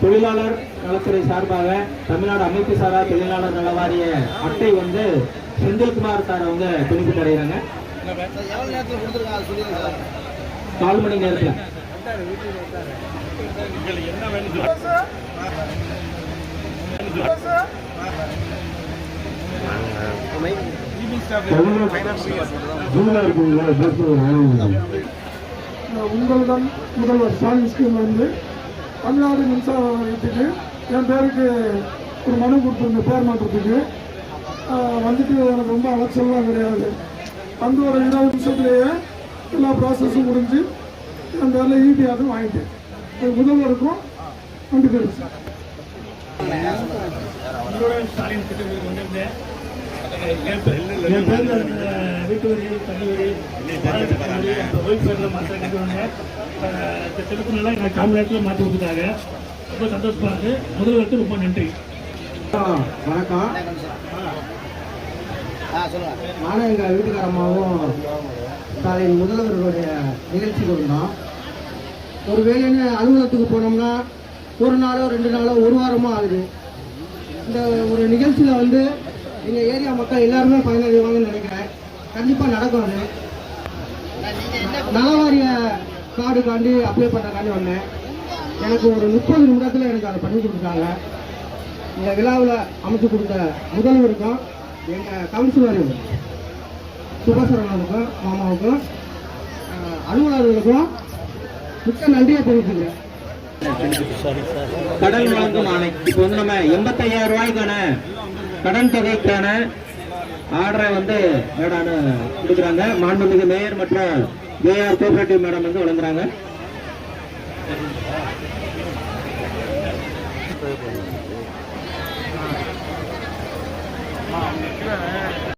தொழிலாளர் நலத்துறை சார்பாக தமிழ்நாடு அமைப்பு சாரா தொழிலாளர் நல வாரிய அட்டை வந்து செந்தில்குமார் சார் அவங்க துணிப்பு அடைகிறாங்க எவ்வளவு கால் மணி நேரத்தில். உங்களிடம் முதல்வர் ஸ்டாலின் ஸ்கீம் வந்து தமிழ்நாடு மின்சார வாரியத்துக்கு என் பேருக்கு ஒரு மனு கொடுத்துருந்தேன் பேர் மாற்றத்துக்கு. வந்துட்டு எனக்கு ரொம்ப அலட்சம்லாம் கிடையாது. வந்து ஒரு இருபது நிமிஷத்துலேயே எல்லா ப்ராசஸும் முடிஞ்சு என் பேரில் ஈபி அதுவும் வாங்கிட்டேன். அது முதல்வருக்கும் நன்றி தெரிவிச்சேன் என் பேர்ல இருந்த வீட்டு வரி தண்ணி வரி வாடகை வரி அப்புறம் ஒய்ஃப் பேரில் மாற்ற கொண்டு வந்தேன் அஹ் இந்த திட்டத்தினால எனக்கு காம நேரத்தில் மாற்றி கொடுத்துட்டாங்க. ரொம்ப சந்தோஷமா இருக்கு. முதல்வருக்கு ரொம்ப நன்றி. வணக்கம். ஆ சொல்லுங்க. நானும் எங்கள் வீட்டுக்காரம்மாவும் ஸ்டாலின் முதல்வர்களுடைய நிகழ்ச்சிக்கு வந்தோம். ஒரு வேலைன்னு அலுவலகத்துக்கு போனோம்னா ஒரு நாளோ ரெண்டு நாளோ ஒரு வாரமோ ஆகுது. இந்த ஒரு நிகழ்ச்சியில் வந்து எங்கள் ஏரியா மக்கள் எல்லாருமே பயனடைவாங்கன்னு நினைக்கிறேன். கண்டிப்பாக நடக்கும் அது. நலவாரிய கார்டுக்காண்டி அப்ளை பண்ணுறக்காண்டி வந்தேன். எனக்கு ஒரு முப்பது நிமிடத்தில் எனக்கு அதை பண்ணி கொடுத்தாங்க இந்த விழாவில் அமைச்சு கொடுத்த முதல்வருக்கும் எங்கள் கவுன்சிலர் சுபசரவனுக்கும் மாமாவுக்கும் அலுவலர்களுக்கும் மிக்க நன்றியை தெரிவிச்சுக்கிறேன். கடன் வழங்கும் ஆணை. இப்போ வந்து நம்ம எண்பத்தையாயிரம் ரூபாய்க்கான கடன் தொகைக்கான ஆர்டரை வந்து மேடான கொடுக்குறாங்க. மாண்புமிகு மேயர் மற்றும் ஏஆர் கோஆபரேட்டிவ் மேடம் வந்து வழங்குறாங்க.